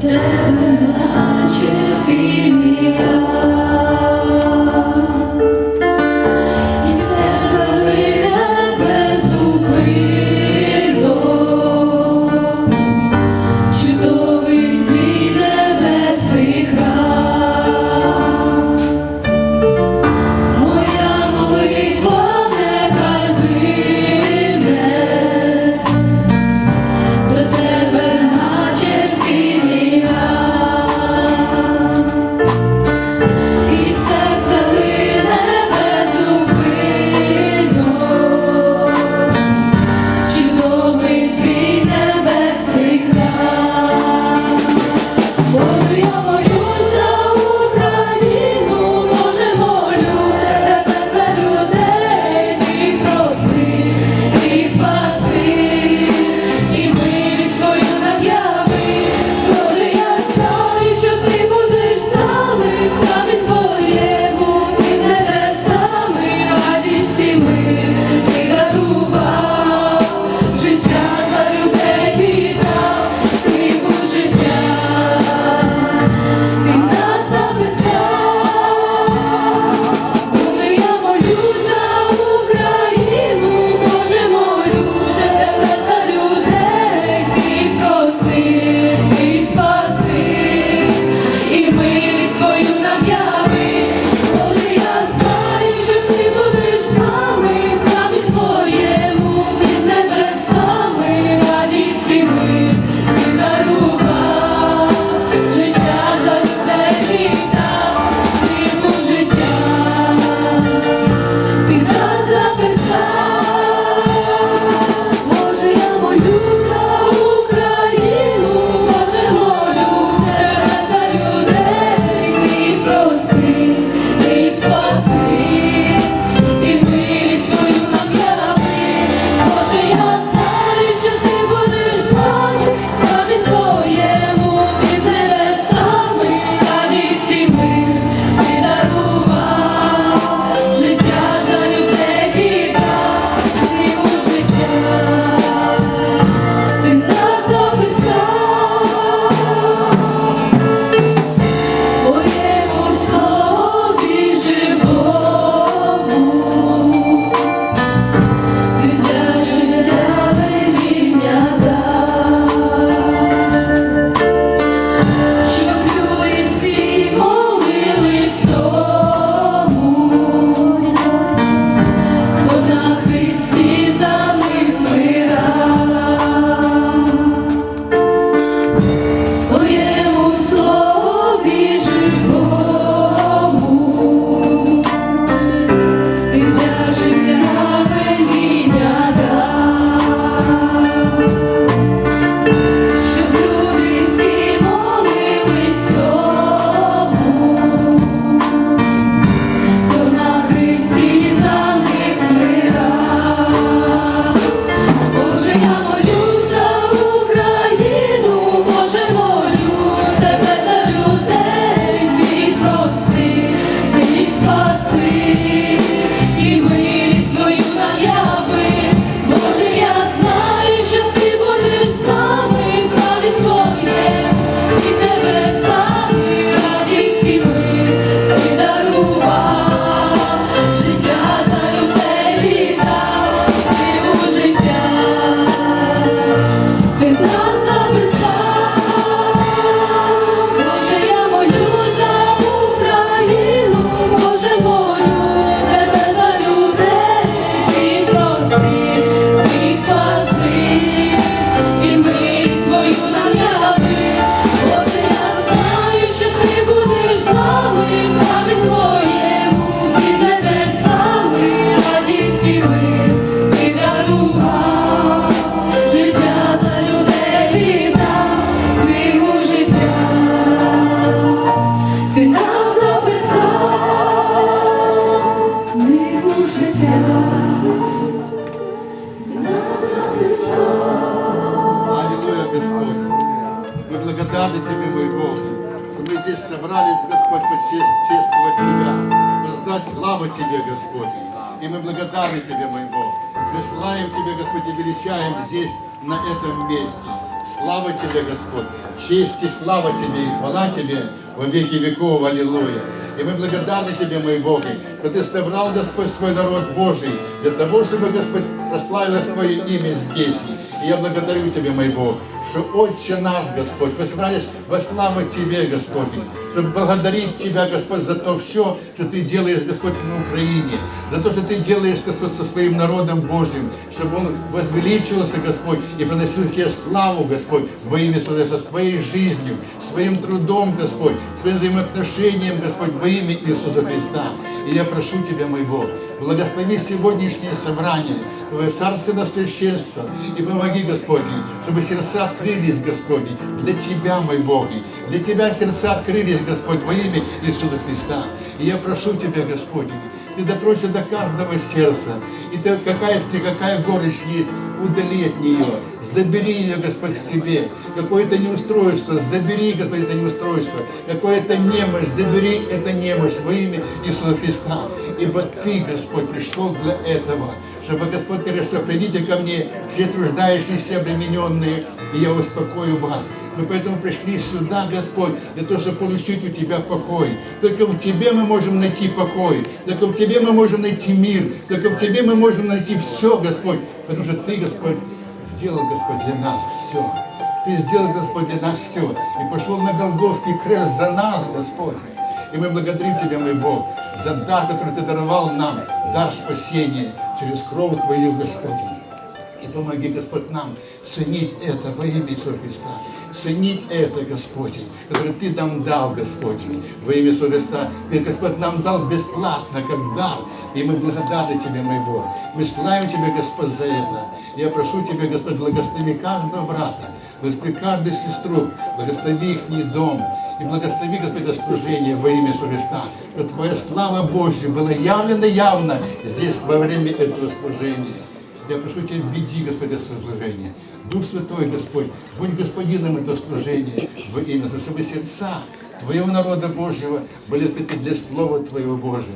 down, I should feel me. Тебе, Господь. И мы благодарны Тебе, мой Бог. Мы славим Тебя, Господь, и величаем здесь, на этом месте. Слава Тебе, Господь. Честь и слава Тебе, и хвала Тебе во веки веков. Аллилуйя. И мы благодарны Тебе, мой Бог, что Ты собрал, Господь, свой народ Божий для того, чтобы, Господь, прославилось Твое имя здесь. И я благодарю Тебя, мой Бог, что Отче наш, Господь, мы собрались во славу Тебе, Господь, чтобы благодарить Тебя, Господь, за то все, что Ты делаешь, Господь, на Украине, за то, что Ты делаешь, Господь, со своим народом Божьим, чтобы он возвеличивался, Господь, и приносил тебе славу, Господь, во имя Свое, со своей жизнью, своим трудом, Господь, своим взаимоотношением, Господь, во имя Иисуса Христа. И я прошу Тебя, мой Бог, благослови сегодняшнее собрание, Твое царственное священство, и помоги, Господи, чтобы сердца открылись, Господи, для Тебя, мой Бог, для Тебя сердца открылись, Господь, во имя Иисуса Христа. И я прошу Тебя, Господи, Ты дотронься до каждого сердца, и ты, какая, если какая горечь есть, удали от нее, забери ее, Господь, к себе. Какое-то неустройство, забери, Господь, это неустройство. Какое-то немощь, забери это немощь во имя Иисуса Христа. Ибо Ты, Господь, пришел для этого, чтобы, Господь, Ты решил, придите ко мне, все труждающиеся, обремененные, и я успокою вас. Мы поэтому пришли сюда, Господь, для того, чтобы получить у Тебя покой. Только в Тебе мы можем найти покой. Только в Тебе мы можем найти мир. Только в Тебе мы можем найти все, Господь. Потому что Ты, Господь, сделал, Господь, для нас все. Ты сделал, Господь, для нас все. И пошел на Голгофский крест за нас, Господь. И мы благодарим Тебя, мой Бог, за дар, который Ты даровал нам, дар спасения через кровь Твою, Господь. И помоги, Господь, нам ценить это во имя Иисуса Христа. Ценить это, Господь, которое Ты нам дал, Господь, во имя Иисуса Христа. Ты, Господь, нам дал бесплатно, как дар. И мы благодарны Тебе, мой Бог. Мы славим Тебя, Господь, за это. Я прошу Тебя, Господь, благослови каждого брата, благослови каждую сестру, благослови их дом. И благослови, Господь, служение во имя Христа. Что Твоя слава Божья была явлена явно здесь во время этого служения. Я прошу Тебя, веди, Господь, это служение. Дух Святой, Господь, будь господином этого служения во имя, чтобы сердца Твоего народа Божьего были открыты для Слова Твоего Божьего.